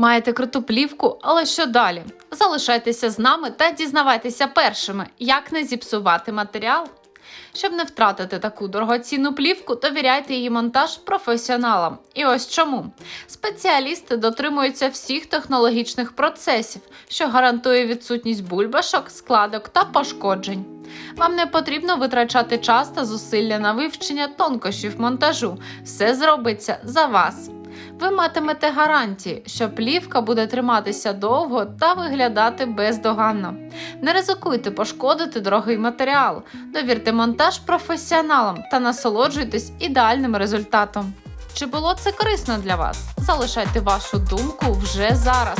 Маєте круту плівку, але що далі? Залишайтеся з нами та дізнавайтеся першими, як не зіпсувати матеріал. Щоб не втратити таку дорогоцінну плівку, довіряйте її монтаж професіоналам. І ось чому спеціалісти дотримуються всіх технологічних процесів, що гарантує відсутність бульбашок, складок та пошкоджень. Вам не потрібно витрачати час та зусилля на вивчення тонкощів монтажу. Все зробиться за вас. Ви матимете гарантії, що плівка буде триматися довго та виглядати бездоганно. Не ризикуйте пошкодити дорогий матеріал, довірте монтаж професіоналам та насолоджуйтесь ідеальним результатом. Чи було це корисно для вас? Залишайте вашу думку вже зараз.